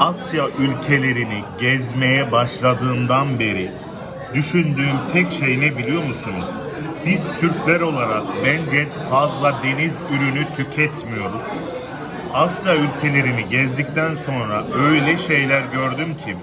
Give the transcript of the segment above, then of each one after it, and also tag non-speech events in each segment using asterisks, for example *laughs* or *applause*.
Asya ülkelerini gezmeye başladığımdan beri düşündüğüm tek şey ne biliyor musunuz? Biz Türkler olarak bence fazla deniz ürünü tüketmiyoruz. Asya ülkelerini gezdikten sonra öyle şeyler gördüm ki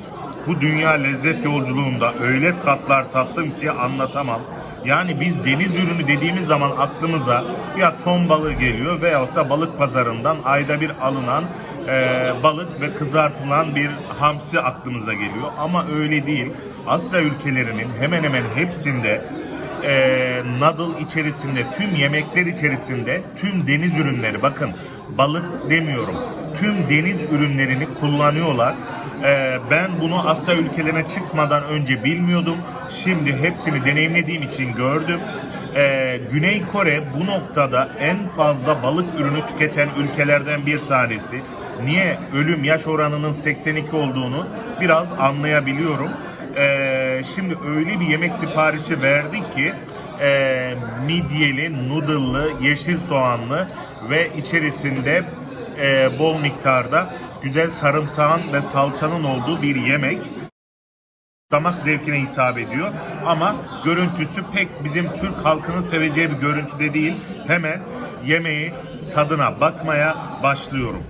bu dünya lezzet yolculuğunda öyle tatlar tattım ki anlatamam. Yani biz deniz ürünü dediğimiz zaman aklımıza ya ton balığı geliyor veyahut da balık pazarından ayda bir alınan e, balık ve kızartılan bir hamsi aklımıza geliyor. Ama öyle değil. Asya ülkelerinin hemen hemen hepsinde e, noodle içerisinde, tüm yemekler içerisinde tüm deniz ürünleri bakın balık demiyorum. Tüm deniz ürünlerini kullanıyorlar. E, ben bunu Asya ülkelerine çıkmadan önce bilmiyordum. Şimdi hepsini deneyimlediğim için gördüm. E, Güney Kore bu noktada en fazla balık ürünü tüketen ülkelerden bir tanesi. Niye ölüm yaş oranının 82 olduğunu biraz anlayabiliyorum. Ee, şimdi öyle bir yemek siparişi verdik ki e, midyeli, noodle'lı, yeşil soğanlı ve içerisinde e, bol miktarda güzel sarımsağın ve salçanın olduğu bir yemek damak zevkine hitap ediyor. Ama görüntüsü pek bizim Türk halkının seveceği bir görüntüde değil. Hemen yemeği tadına bakmaya başlıyorum.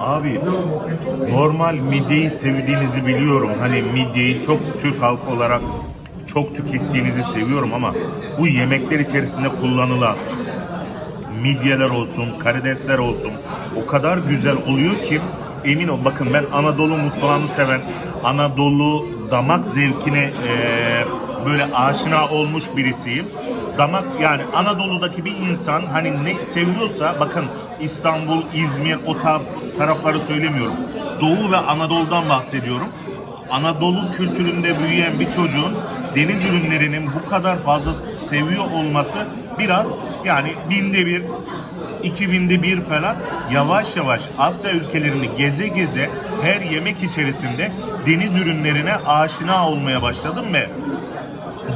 Abi normal midyeyi sevdiğinizi biliyorum. Hani midyeyi çok Türk halkı olarak çok tükettiğinizi seviyorum ama bu yemekler içerisinde kullanılan midyeler olsun, karidesler olsun o kadar güzel oluyor ki emin ol bakın ben Anadolu mutfağını seven, Anadolu damak zevkine eee, böyle aşina olmuş birisiyim. Damak yani Anadolu'daki bir insan hani ne seviyorsa bakın İstanbul, İzmir o tar- tarafları söylemiyorum. Doğu ve Anadolu'dan bahsediyorum. Anadolu kültüründe büyüyen bir çocuğun deniz ürünlerinin bu kadar fazla seviyor olması biraz yani binde bir, iki binde bir falan yavaş yavaş Asya ülkelerini geze geze her yemek içerisinde deniz ürünlerine aşina olmaya başladım ve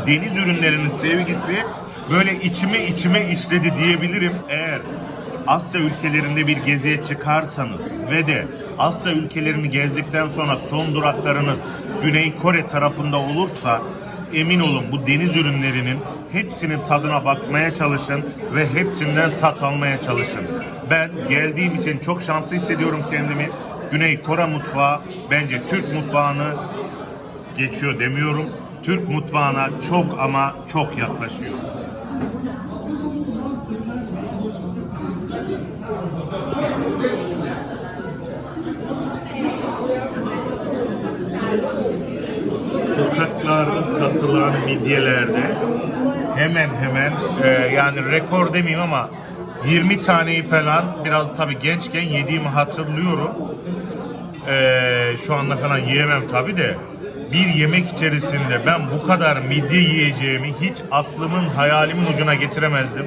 deniz ürünlerinin sevgisi böyle içime içime işledi diyebilirim. Eğer Asya ülkelerinde bir geziye çıkarsanız ve de Asya ülkelerini gezdikten sonra son duraklarınız Güney Kore tarafında olursa emin olun bu deniz ürünlerinin hepsinin tadına bakmaya çalışın ve hepsinden tat almaya çalışın. Ben geldiğim için çok şanslı hissediyorum kendimi. Güney Kore mutfağı bence Türk mutfağını geçiyor demiyorum. Türk mutfağına çok ama çok yaklaşıyor. Sokaklarda satılan midyelerde hemen hemen e, yani rekor demeyeyim ama 20 taneyi falan biraz tabii gençken yediğimi hatırlıyorum. Ee, şu anda falan yiyemem tabi de bir yemek içerisinde ben bu kadar midye yiyeceğimi hiç aklımın hayalimin ucuna getiremezdim.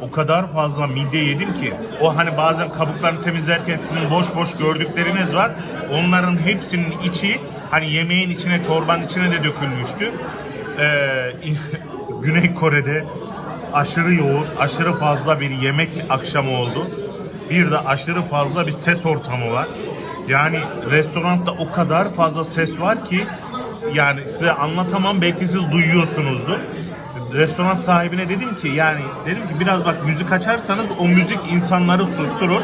O kadar fazla midye yedim ki o hani bazen kabuklarını temizlerken sizin boş boş gördükleriniz var. Onların hepsinin içi hani yemeğin içine çorbanın içine de dökülmüştü. Ee, *laughs* Güney Kore'de aşırı yoğun, aşırı fazla bir yemek akşamı oldu. Bir de aşırı fazla bir ses ortamı var. Yani restoranda o kadar fazla ses var ki yani size anlatamam belki siz duyuyorsunuzdur. Restoran sahibine dedim ki yani dedim ki biraz bak müzik açarsanız o müzik insanları susturur.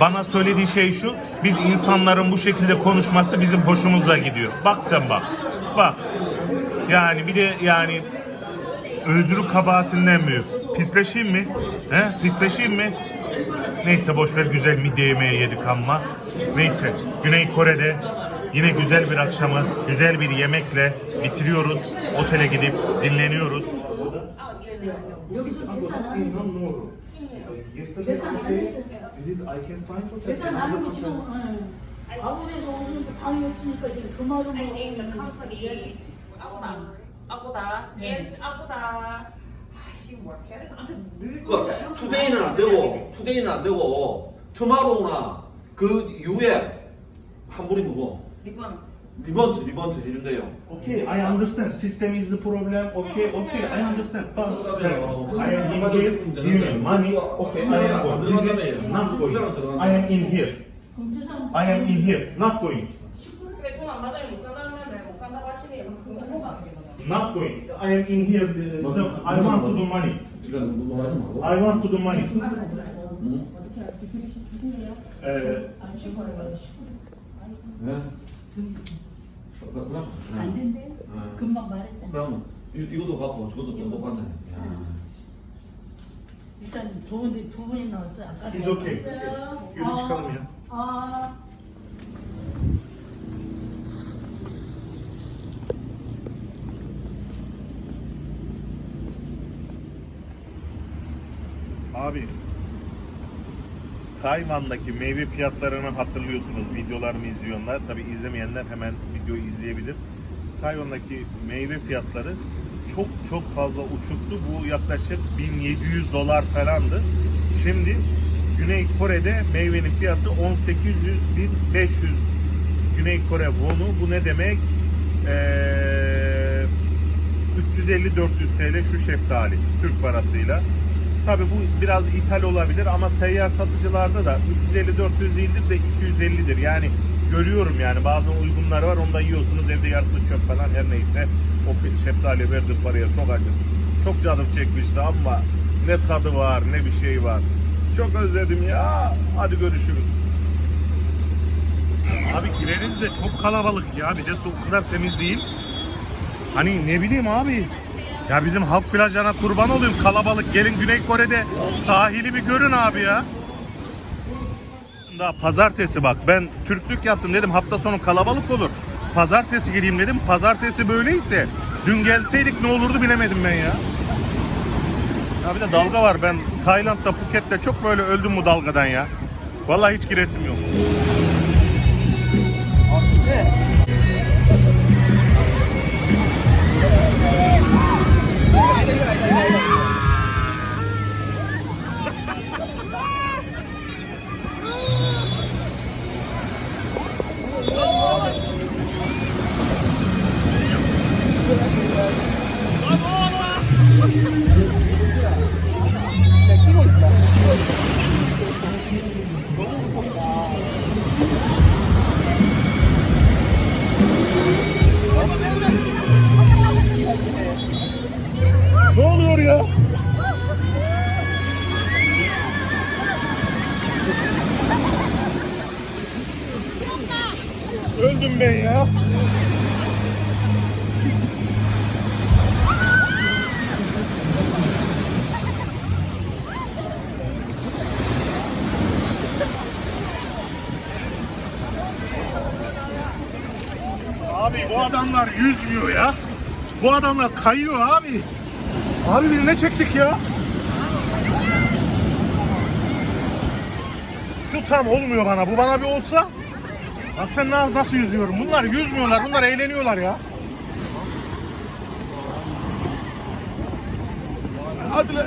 Bana söylediği şey şu, biz insanların bu şekilde konuşması bizim hoşumuza gidiyor. Bak sen bak, bak. Yani bir de yani özrü kabahatinden büyük. Pisleşeyim mi? He? Pisleşeyim mi? Neyse boşver güzel midye yemeği yedik ama. Neyse Güney Kore'de Yine güzel bir akşamı, güzel bir yemekle bitiriyoruz. Otele gidip dinleniyoruz. 아무데도 없는데 방이 없으니까 이제 그 말로 뭐 아보다 예 아보다 지금 뭐 해야 되나? 그러니까 투데이는 안 되고 투데이는 안 되고 투마로우나 그 이후에 한 분이 누구? Ribbon. Ribot, ribot elimde yok. Okay, I understand. System is the problem. Okay, okay, I understand. But. I am in here, giving money. Okay, I am going. This is not going. I am in here. I am in here, not going. Not going. I am in here. The, the, I want to do money. I want to do money. Ee, 안 된대. 금방 말했다. 그럼 이- 이것도 갖고 저것도 또 똑같네. 일단 좋은데 두 분이 나왔어요. 아까 It's okay. Çıkalım ya. 아, Abi Tayvan'daki meyve fiyatlarını hatırlıyorsunuz. Videolarımı izleyenler. Tabi izlemeyenler hemen videoyu izleyebilir. Tayvan'daki meyve fiyatları çok çok fazla uçuktu. Bu yaklaşık 1700 dolar falandı. Şimdi Güney Kore'de meyvenin fiyatı 1800-1500 Güney Kore wonu. Bu ne demek? Ee, 350-400 TL şu şeftali Türk parasıyla. Tabi bu biraz ithal olabilir ama seyyar satıcılarda da 350-400 değildir de 250'dir. Yani görüyorum yani bazen uygunları var onda yiyorsunuz evde yarısı çöp falan her neyse. O şeftali verdiğim paraya çok acı. Çok canım çekmişti ama ne tadı var ne bir şey var. Çok özledim ya. Hadi görüşürüz. Abi gireriz de çok kalabalık ya. Bir de kadar temiz değil. Hani ne bileyim abi. Ya bizim halk plajlarına kurban olayım. Kalabalık. Gelin Güney Kore'de sahili bir görün abi ya. Daha pazartesi bak ben Türklük yaptım dedim hafta sonu kalabalık olur. Pazartesi geleyim dedim. Pazartesi böyleyse dün gelseydik ne olurdu bilemedim ben ya. Ya bir de dalga var. Ben Tayland'da Phuket'te çok böyle öldüm bu dalgadan ya. Vallahi hiç giresim yok. Ben ya. Abi bu adamlar yüzmüyor ya. Bu adamlar kayıyor abi. Abi biz ne çektik ya? Şu tam olmuyor bana. Bu bana bir olsa. Bak sen na- nasıl yüzüyorum. Bunlar yüzmüyorlar. Bunlar eğleniyorlar ya. Hadi lan.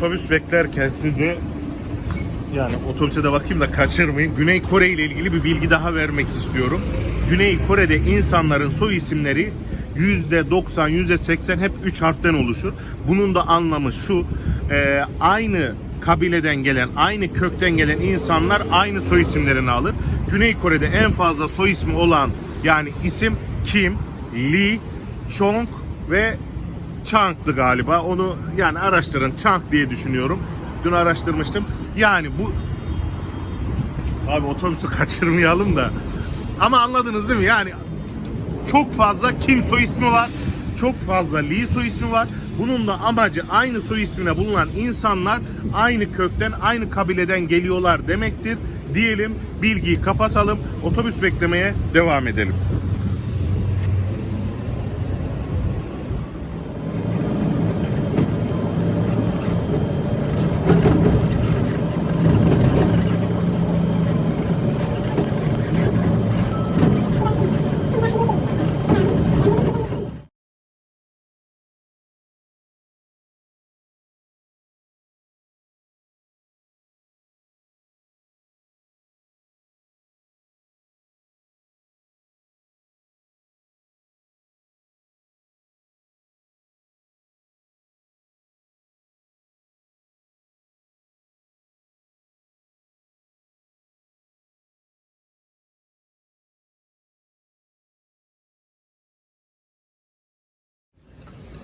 Otobüs beklerken size yani otobüse de bakayım da kaçırmayayım. Güney Kore ile ilgili bir bilgi daha vermek istiyorum. Güney Kore'de insanların soy isimleri %90, %80 hep 3 harften oluşur. Bunun da anlamı şu. e, aynı kabileden gelen, aynı kökten gelen insanlar aynı soy isimlerini alır. Güney Kore'de en fazla soy ismi olan yani isim Kim, Lee, Chong ve Chang'dı galiba. Onu yani araştırın. Chang diye düşünüyorum. Dün araştırmıştım. Yani bu Abi otobüsü *laughs* kaçırmayalım da. Ama anladınız değil mi? Yani çok fazla Kim soy ismi var. Çok fazla Lee soy ismi var. Bunun da amacı aynı soy ismine bulunan insanlar aynı kökten, aynı kabileden geliyorlar demektir. Diyelim, bilgiyi kapatalım. Otobüs beklemeye devam edelim.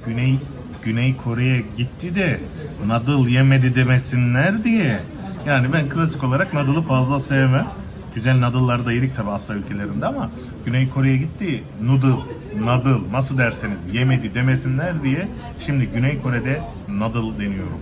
Güney Güney Kore'ye gitti de nadıl yemedi demesinler diye. Yani ben klasik olarak nadılı fazla sevmem. Güzel nadılları da yedik tabi Asya ülkelerinde ama Güney Kore'ye gitti noodle, nadıl nasıl derseniz yemedi demesinler diye şimdi Güney Kore'de nadıl deniyorum.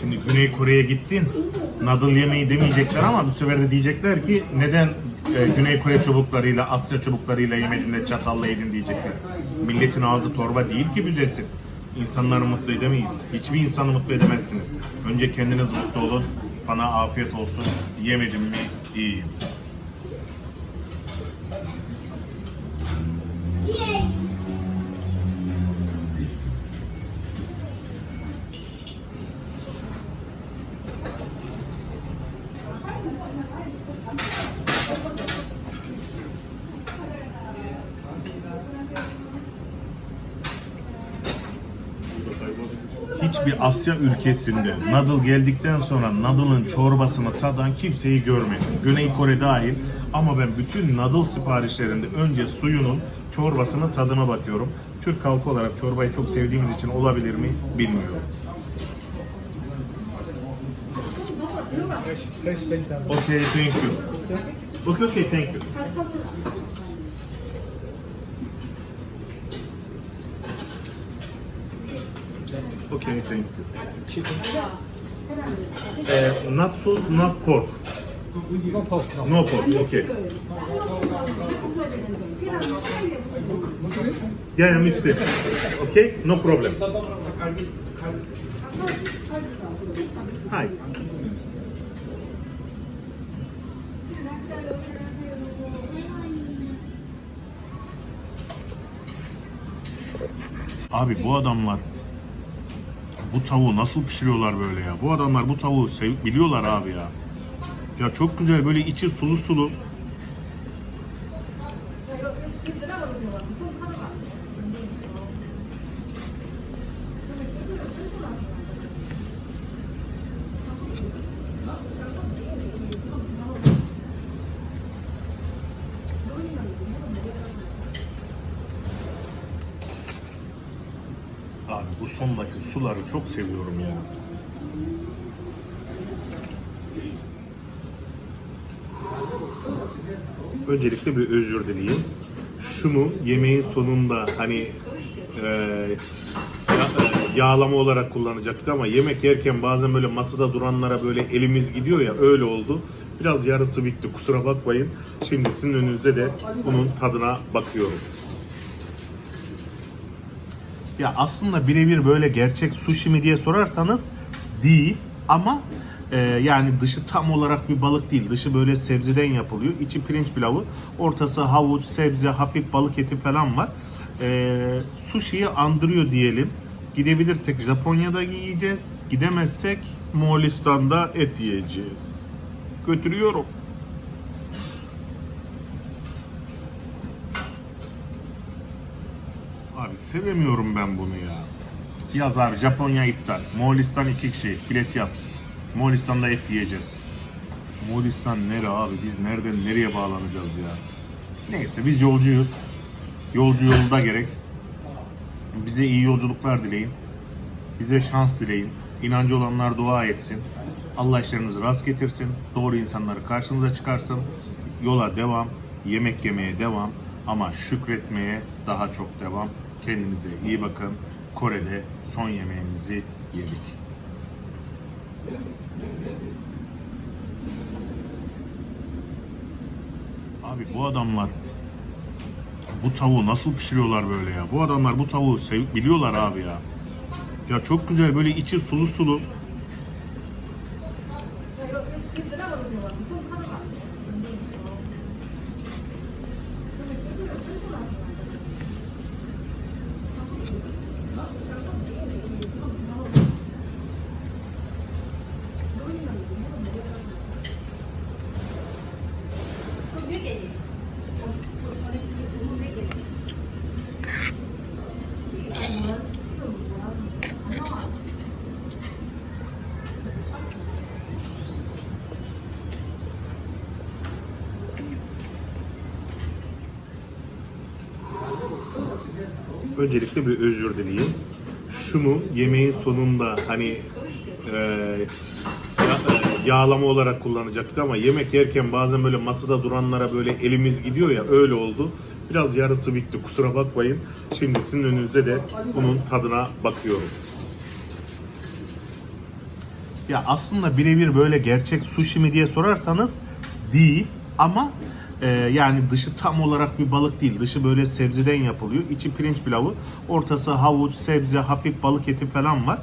Şimdi Güney Kore'ye gittin, nadıl yemeği demeyecekler ama bu sefer de diyecekler ki neden e, Güney Kore çubuklarıyla, Asya çubuklarıyla yemedin de çatalla yedin diyecekler. Milletin ağzı torba değil ki büzesin. İnsanları mutlu edemeyiz. Hiçbir insanı mutlu edemezsiniz. Önce kendiniz mutlu olun. Bana afiyet olsun. Yemedim mi iyiyim. Asya ülkesinde nadıl geldikten sonra nadılın çorbasını tadan kimseyi görmedim. Güney Kore dahil ama ben bütün nadıl siparişlerinde önce suyunun çorbasının tadına bakıyorum. Türk halkı olarak çorbayı çok sevdiğimiz için olabilir mi bilmiyorum. Okay, thank you. Okay, okay, thank you. Okay, thank you. Uh, not salt, not pork. No pork, no. No pork, okay. Yeah, yeah, mister. Okay, no problem. Hi. Abi bu adamlar bu tavuğu nasıl pişiriyorlar böyle ya? Bu adamlar bu tavuğu sev biliyorlar abi ya. Ya çok güzel böyle içi sulu sulu. Suları çok seviyorum ya. Öncelikle bir özür dileyeyim. Şunu yemeğin sonunda hani e, ya- e, yağlama olarak kullanacaktık ama yemek yerken bazen böyle masada duranlara böyle elimiz gidiyor ya öyle oldu. Biraz yarısı bitti kusura bakmayın. Şimdi sizin önünüzde de bunun tadına bakıyorum. Ya aslında birebir böyle gerçek sushi mi diye sorarsanız değil ama e, yani dışı tam olarak bir balık değil. Dışı böyle sebzeden yapılıyor. İçi pirinç pilavı. Ortası havuç, sebze, hafif balık eti falan var. E, sushi'yi andırıyor diyelim. Gidebilirsek Japonya'da yiyeceğiz. Gidemezsek Moğolistan'da et yiyeceğiz. Götürüyorum. Abi sevemiyorum ben bunu ya. Yaz abi Japonya iptal. Moğolistan iki kişi. Bilet yaz. Moğolistan'da et yiyeceğiz. Moğolistan nere abi? Biz nereden nereye bağlanacağız ya? Neyse biz yolcuyuz. Yolcu yolda gerek. Bize iyi yolculuklar dileyin. Bize şans dileyin. İnancı olanlar dua etsin. Allah işlerinizi rast getirsin. Doğru insanları karşınıza çıkarsın. Yola devam. Yemek yemeye devam. Ama şükretmeye daha çok devam. Kendinize iyi bakın. Kore'de son yemeğimizi yedik. Abi bu adamlar bu tavuğu nasıl pişiriyorlar böyle ya? Bu adamlar bu tavuğu sev biliyorlar abi ya. Ya çok güzel böyle içi sulu sulu. Öncelikle bir özür dileyeyim. Şunu yemeğin sonunda hani e, ya- e, yağlama olarak kullanacaktık ama yemek yerken bazen böyle masada duranlara böyle elimiz gidiyor ya öyle oldu. Biraz yarısı bitti kusura bakmayın. Şimdi sizin önünüzde de bunun tadına bakıyorum. Ya aslında birebir böyle gerçek sushi mi diye sorarsanız değil ama e, yani dışı tam olarak bir balık değil. Dışı böyle sebzeden yapılıyor. İçi pirinç pilavı. Ortası havuç, sebze, hafif balık eti falan var.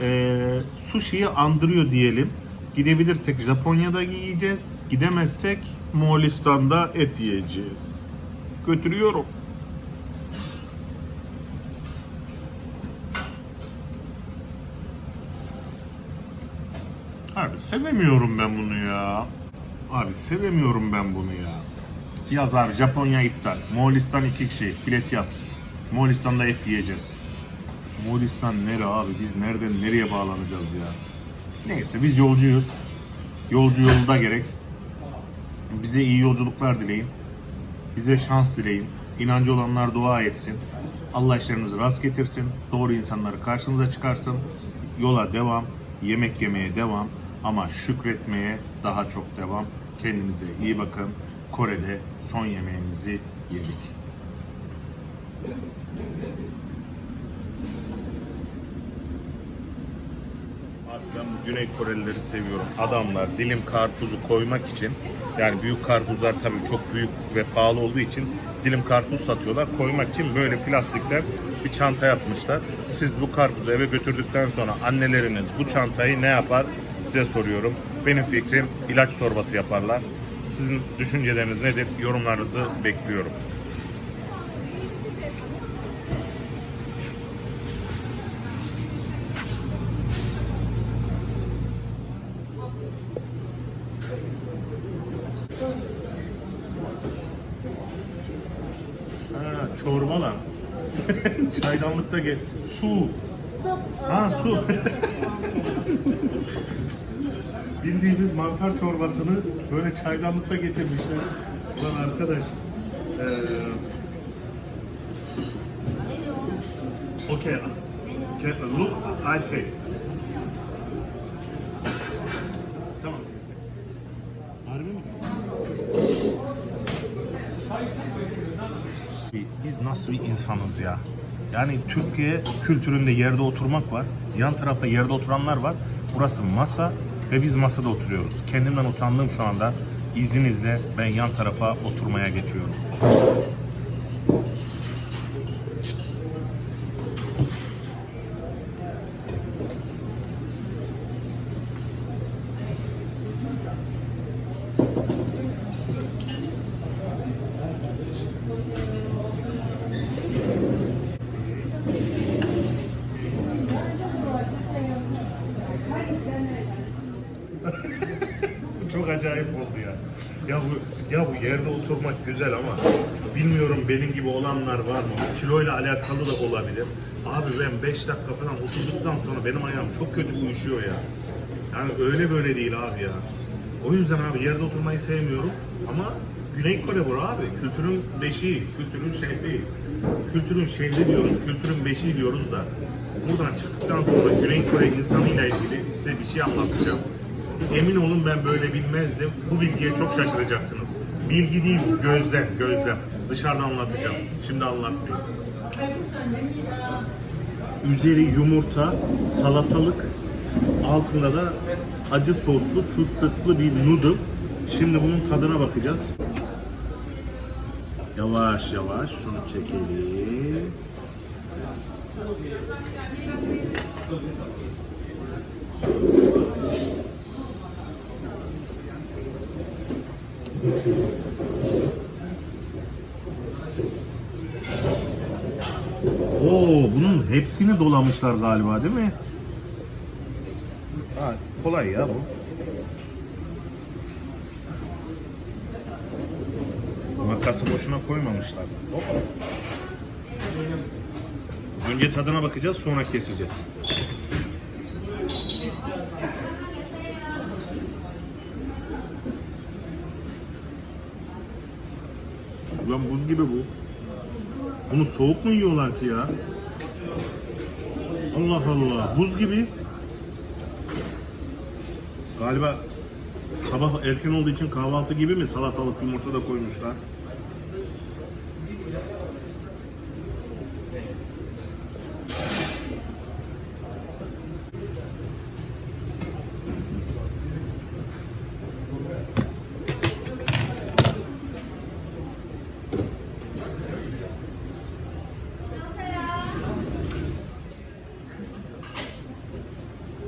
E, sushi'yi andırıyor diyelim. Gidebilirsek Japonya'da yiyeceğiz. Gidemezsek Moğolistan'da et yiyeceğiz. Götürüyorum. Abi sevemiyorum ben bunu ya. Abi sevemiyorum ben bunu ya. Yaz abi Japonya iptal. Moğolistan iki kişi. Bilet yaz. Moğolistan'da et yiyeceğiz. Moğolistan nere abi? Biz nereden nereye bağlanacağız ya? Neyse biz yolcuyuz. Yolcu yolda gerek. Bize iyi yolculuklar dileyin. Bize şans dileyin. İnancı olanlar dua etsin. Allah işlerinizi rast getirsin. Doğru insanları karşınıza çıkarsın. Yola devam. Yemek yemeye devam. Ama şükretmeye daha çok devam. Kendinize iyi bakın. Kore'de son yemeğimizi yedik. Abi ben bu Güney Korelileri seviyorum. Adamlar dilim karpuzu koymak için yani büyük karpuzlar tabii çok büyük ve pahalı olduğu için dilim karpuz satıyorlar. Koymak için böyle plastikten bir çanta yapmışlar. Siz bu karpuzu eve götürdükten sonra anneleriniz bu çantayı ne yapar size soruyorum. Benim fikrim ilaç torbası yaparlar. Sizin düşünceleriniz nedir? Yorumlarınızı bekliyorum. Ha, çorba lan. *laughs* Çaydanlıkta gel. Su. Ha su. *laughs* mantar çorbasını böyle çaydanlıkta getirmişler. Lan arkadaş. Ee, okay. Look, I say. Tamam. Harbi mi? Biz nasıl bir insanız ya? Yani Türkiye kültüründe yerde oturmak var. Yan tarafta yerde oturanlar var. Burası masa ve biz masada oturuyoruz. Kendimden utandım şu anda. İzninizle ben yan tarafa oturmaya geçiyorum. acayip oldu ya. Ya bu ya bu yerde oturmak güzel ama bilmiyorum benim gibi olanlar var mı? Kiloyla alakalı da olabilir. Abi ben 5 dakika falan oturduktan sonra benim ayağım çok kötü uyuşuyor ya. Yani öyle böyle değil abi ya. O yüzden abi yerde oturmayı sevmiyorum ama Güney Kore bu abi. Kültürün beşiği, kültürün şehri. Kültürün şehri diyoruz, kültürün beşiği diyoruz da. Buradan çıktıktan sonra Güney Kore insanıyla ilgili size bir şey anlatacağım. Emin olun ben böyle bilmezdim. Bu bilgiye çok şaşıracaksınız. Bilgi değil, gözlem, gözlem. Dışarıda anlatacağım. Şimdi anlatmayayım. Üzeri yumurta, salatalık, altında da acı soslu fıstıklı bir noodle. Şimdi bunun tadına bakacağız. Yavaş yavaş şunu çekelim. Hepsini dolamışlar galiba değil mi? Ha, kolay ya bu. Makası boşuna koymamışlar. Hop. Önce tadına bakacağız sonra keseceğiz. Ulan buz gibi bu. Bunu soğuk mu yiyorlar ki ya? Allah Allah. Buz gibi. Galiba sabah erken olduğu için kahvaltı gibi mi salatalık yumurta da koymuşlar?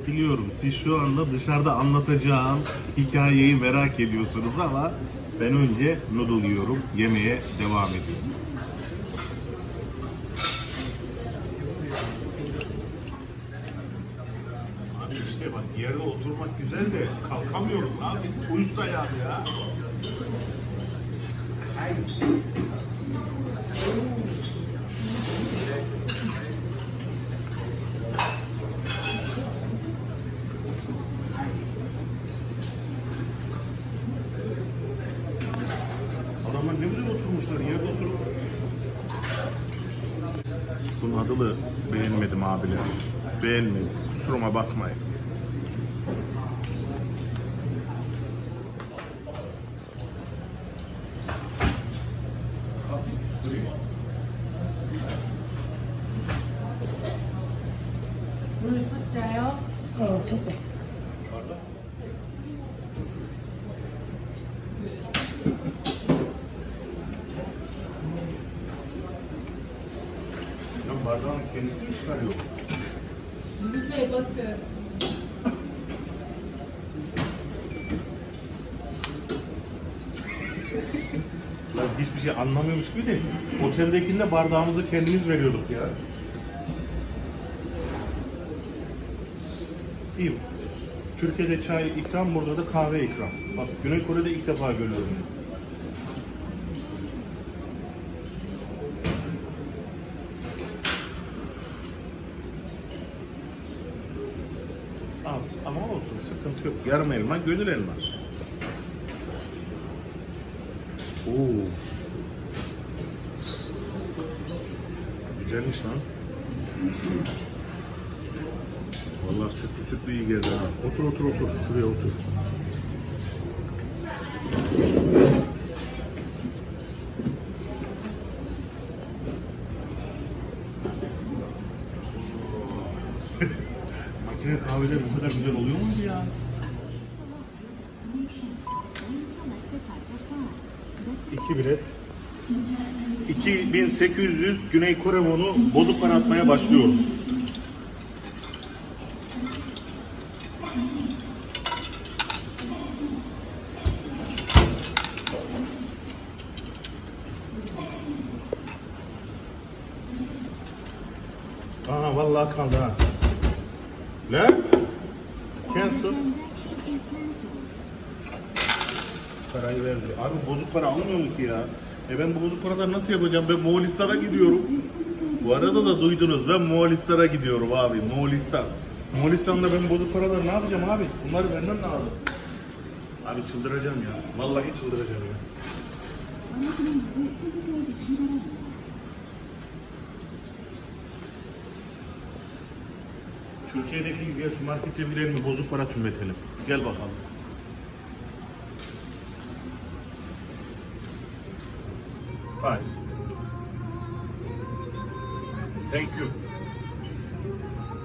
Biliyorum siz şu anda dışarıda anlatacağım hikayeyi merak ediyorsunuz ama ben önce noodle yiyorum, yemeğe devam ediyorum. Abi işte bak yerde oturmak güzel de kalkamıyoruz abi. Uyuş dayağı ya. Adamlar ne güzel oturmuşlar, yerde oturup. Bunun adını beğenmedim abiler. Beğenmedim. Kusuruma bakmayın. Oteldekinde bardağımızı kendimiz veriyorduk ya. İyi. Türkiye'de çay ikram, burada da kahve ikram. Bak Güney Kore'de ilk defa görüyorum. Az ama olsun sıkıntı yok. Yarım elma, gönül elma. Oo. Güzelmiş lan. Vallahi sütlü sütlü iyi geldi ha. Otur otur otur. Şuraya otur. Makine kahveler bu kadar güzel oluyor muydu ya? İki bilet. 2800 Güney Kore wonu bozuk para atmaya başlıyoruz. Aa vallahi kaldı ha. Ne? Cancel. Parayı verdi. Abi bozuk para almıyor mu ki ya? E ben bozuk paraları nasıl yapacağım? Ben Moğolistan'a gidiyorum. Bu arada da duydunuz ben Moğolistan'a gidiyorum abi. Moğolistan. Moğolistan'da ben bozuk paraları ne yapacağım abi? Bunları benden lazım. Abi çıldıracağım ya. Vallahi çıldıracağım ya. Türkiye'deki gibi ya şu markete girelim mi bozuk para tümletelim. Gel bakalım. Hayır. Thank you.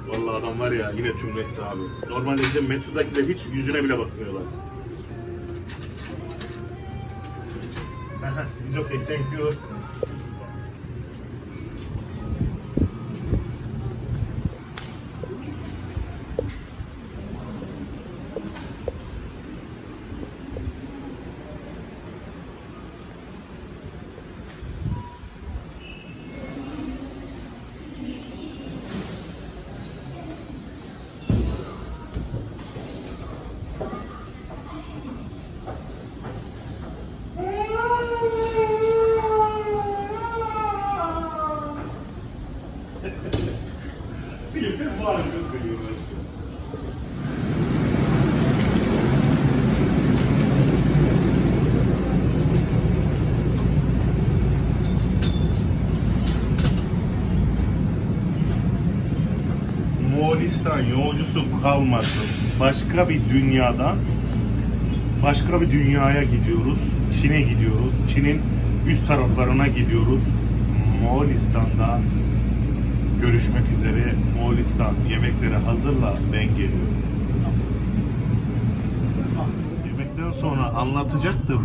Vallahi adam var ya yine tümletti abi. Normalde bizim metrodakiler hiç yüzüne bile bakmıyorlar. *laughs* It's okay, thank you. Moğolistan yolcusu kalmasın. Başka bir dünyadan başka bir dünyaya gidiyoruz. Çin'e gidiyoruz. Çin'in üst taraflarına gidiyoruz. Moğolistan'da görüşmek üzere. Moğolistan yemekleri hazırla ben geliyorum. Sonra anlatacaktım.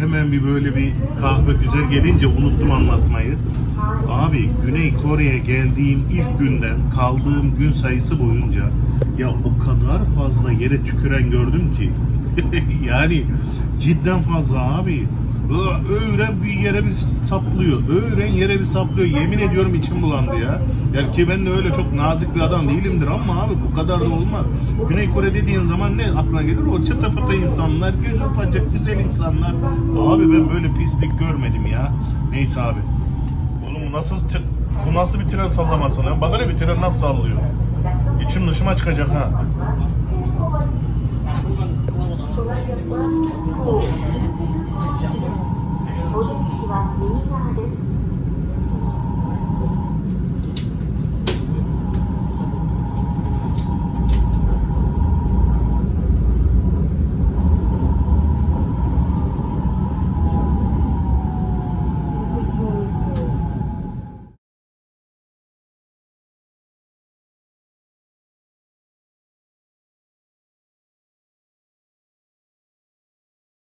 Hemen bir böyle bir kahve güzel gelince unuttum anlatmayı. Abi Güney Kore'ye geldiğim ilk günden kaldığım gün sayısı boyunca ya o kadar fazla yere tüküren gördüm ki. *laughs* yani cidden fazla abi. Öğren bir yere bir saplıyor. Öğren yere bir saplıyor. Yemin ediyorum içim bulandı ya. Yani ki ben de öyle çok nazik bir adam değilimdir ama abi bu kadar da olmaz. Güney Kore dediğin zaman ne aklına gelir? O çıta pıta insanlar, göz ufacık güzel insanlar. Abi ben böyle pislik görmedim ya. Neyse abi. Oğlum nasıl bu nasıl bir tren sallaması lan? Bak hele bir tren nasıl sallıyor. İçim dışıma çıkacak ha. は右側です。